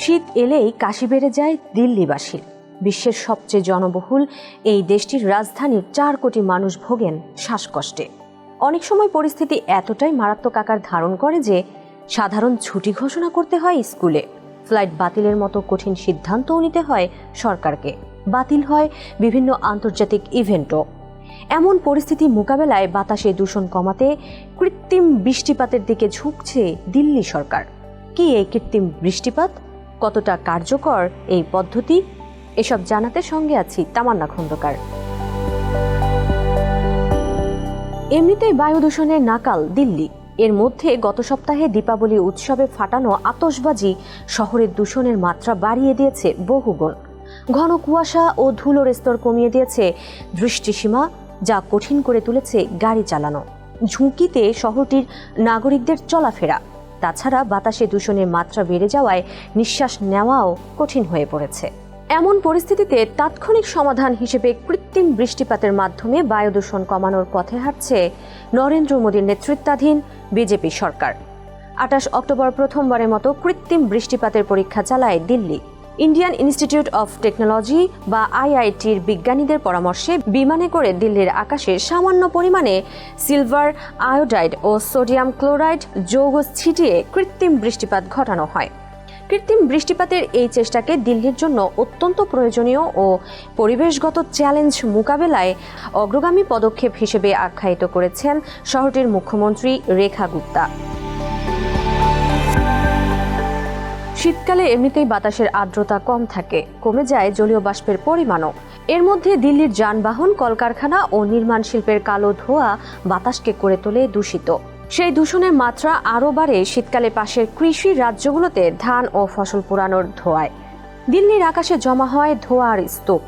শীত এলেই কাশি বেড়ে যায় দিল্লিবাসীর বিশ্বের সবচেয়ে জনবহুল এই দেশটির রাজধানীর চার কোটি মানুষ ভোগেন শ্বাসকষ্টে। অনেক সময় পরিস্থিতি এতটাই মারাত্মক আকার ধারণ করে যে সাধারণ ছুটি ঘোষণা করতে হয় স্কুলে। ফ্লাইট বাতিলের মতো কঠিন সিদ্ধান্তও নিতে হয় সরকারকে। বাতিল হয় বিভিন্ন আন্তর্জাতিক ইভেন্টও। এমন পরিস্থিতি মোকাবেলায় বাতাসে দূষণ কমাতে কৃত্রিম বৃষ্টিপাতের দিকে ঝুঁকছে দিল্লি সরকার। কি এই কৃত্রিম বৃষ্টিপাত? কতটা কার্যকর এই পদ্ধতি, এসব জানাতে সঙ্গে আছি তামান্না খন্দকার। এমনিতেই বায়ু দূষণের নাকাল দিল্লি। এর মধ্যে গত সপ্তাহে দীপাবলি উৎসবে ফাটানো আতসবাজি শহরের দূষণের মাত্রা বাড়িয়ে দিয়েছে বহুগুণ। ঘন কুয়াশা ও ধুলোর স্তর কমিয়ে দিয়েছে দৃষ্টিসীমা, যা কঠিন করে তুলেছে গাড়ি চালানো। ঝুঁকিতে শহরটির নাগরিকদের চলাফেরা। তাছাড়া বাতাসে দূষণের মাত্রা বেড়ে যাওয়ায় নিঃশ্বাস নেওয়াও কঠিন হয়ে পড়েছে। এমন পরিস্থিতিতে তাৎক্ষণিক সমাধান হিসেবে কৃত্রিম বৃষ্টিপাতের মাধ্যমে বায়ু দূষণ কমানোর পথে হাঁটছে নরেন্দ্র মোদীর নেতৃত্বাধীন বিজেপি সরকার। আঠাশ অক্টোবর প্রথমবারের মতো কৃত্রিম বৃষ্টিপাতের পরীক্ষা চালায় Delhi. Indian Institute of Technology বা আইআইটির বিজ্ঞানীদের পরামর্শে বিমানে করে দিল্লির আকাশে সামান্য পরিমাণে সিলভার আয়োডাইড ও সোডিয়াম ক্লোরাইড যৌগ ছিটিয়ে কৃত্রিম বৃষ্টিপাত ঘটানো হয়। কৃত্রিম বৃষ্টিপাতের এই চেষ্টাকে দিল্লির জন্য অত্যন্ত প্রয়োজনীয় ও পরিবেশগত চ্যালেঞ্জ মোকাবেলায় অগ্রগামী পদক্ষেপ হিসেবে আখ্যায়িত করেছেন শহরটির মুখ্যমন্ত্রী রেখা গুপ্তা। শীতকালে এমনিতেই বাতাসের আর্দ্রতা কম থাকে, কমে যায় জলীয় বাষ্পের পরিমাণও। এর মধ্যে দিল্লির যানবাহন, কলকারখানা ও নির্মাণ শিল্পের কালো ধোঁয়া বাতাসকে করে তোলে দূষিত। সেই দূষণের মাত্রা আরও বাড়ে শীতকালে পাশের কৃষি রাজ্যগুলোতে ধান ও ফসল পোড়ানোর ধোঁয়ায়। দিল্লির আকাশে জমা হয় ধোঁয়ার স্তূপ।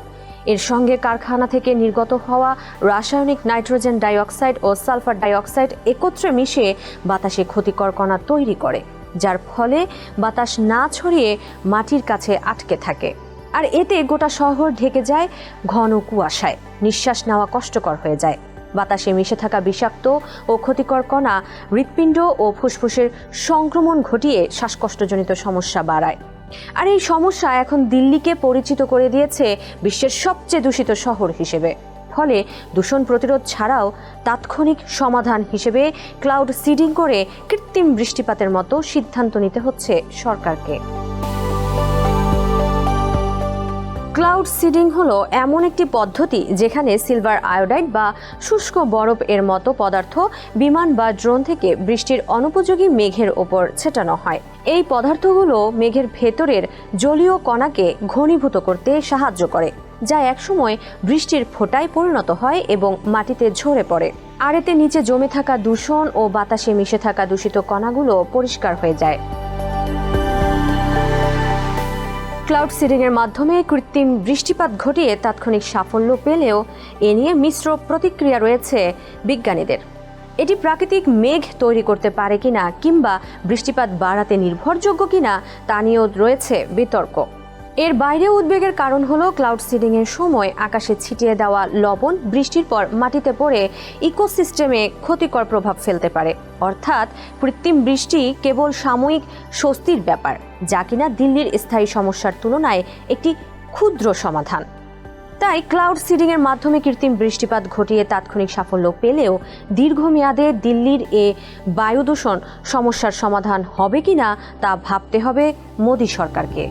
এর সঙ্গে কারখানা থেকে নির্গত হওয়া রাসায়নিক নাইট্রোজেন ডাইঅক্সাইড ও সালফার ডাইঅক্সাইড একত্রে মিশে বাতাসে ক্ষতিকর কণা তৈরি করে। যার ফলে বাতাস না ছড়িয়ে মাটির কাছে আটকে থাকে। আর এতে গোটা শহর ঢেকে যায় ঘন কুয়াশায়। নিঃশ্বাস নেওয়া কষ্টকর হয়ে যায়। বাতাসে মিশে থাকা বিষাক্ত ও ক্ষতিকর কণা, হৃৎপিণ্ড ও ফুসফুসের সংক্রমণ ঘটিয়ে শ্বাসকষ্টজনিত সমস্যা বাড়ায়। আর এই সমস্যা এখন দিল্লিকে পরিচিত করে দিয়েছে বিশ্বের সবচেয়ে দূষিত শহর হিসেবে। ফলে দূষণ প্রতিরোধ ছাড়াও তাৎক্ষণিক সমাধান হিসেবে ক্লাউড সিডিং করে কৃত্রিম বৃষ্টিপাতের মতো সিদ্ধান্ত নিতে হচ্ছে সরকারকে। ক্লাউড সিডিং হলো এমন একটি পদ্ধতি যেখানে সিলভার আয়োডাইড বা শুষ্ক বরফ এর মতো পদার্থ বিমান বা ড্রোন থেকে বৃষ্টির অনুপযোগী মেঘের ওপর ছেটানো হয়। এই পদার্থগুলো মেঘের ভেতরের জলীয় কণাকে ঘনীভূত করতে সাহায্য করে। যা একসময় বৃষ্টির ফোঁটায় পরিণত হয় এবং মাটিতে ঝরে পড়ে। আর এতে নিচে জমে থাকা দূষণ ও বাতাসে মিশে থাকা দূষিত কণাগুলো পরিষ্কার হয়ে যায়। ক্লাউড সিডিং এর মাধ্যমে কৃত্রিম বৃষ্টিপাত ঘটিয়ে তাৎক্ষণিক সাফল্য পেলেও এ নিয়ে মিশ্র প্রতিক্রিয়া রয়েছে বিজ্ঞানীদের। এটি প্রাকৃতিক মেঘ তৈরি করতে পারে কিনা কিংবা বৃষ্টিপাত বাড়াতে নির্ভরযোগ্য কিনা তা নিয়েও রয়েছে বিতর্ক। এর বাইরে উদ্বেগের কারণ হলো ক্লাউড সিডিং এর সময় আকাশে ছিটিয়ে দেওয়া লবণ বৃষ্টির পর মাটিতে পড়ে ইকোসিস্টেমে ক্ষতিকর প্রভাব ফেলতে পারে। অর্থাৎ কৃত্রিম বৃষ্টি কেবল সাময়িক স্বস্তির ব্যাপার, যা কিনা দিল্লির স্থায়ী সমস্যার তুলনায় একটি ক্ষুদ্র সমাধান। তাই ক্লাউড সিডিং এর মাধ্যমে কৃত্রিম বৃষ্টিপাত ঘটিয়ে তাৎক্ষণিক সাফল্য পেলেও দীর্ঘমেয়াদে দিল্লির এ বায়ু দূষণ সমস্যার সমাধান হবে কিনা তা ভাবতে হবে মোদী সরকারকে।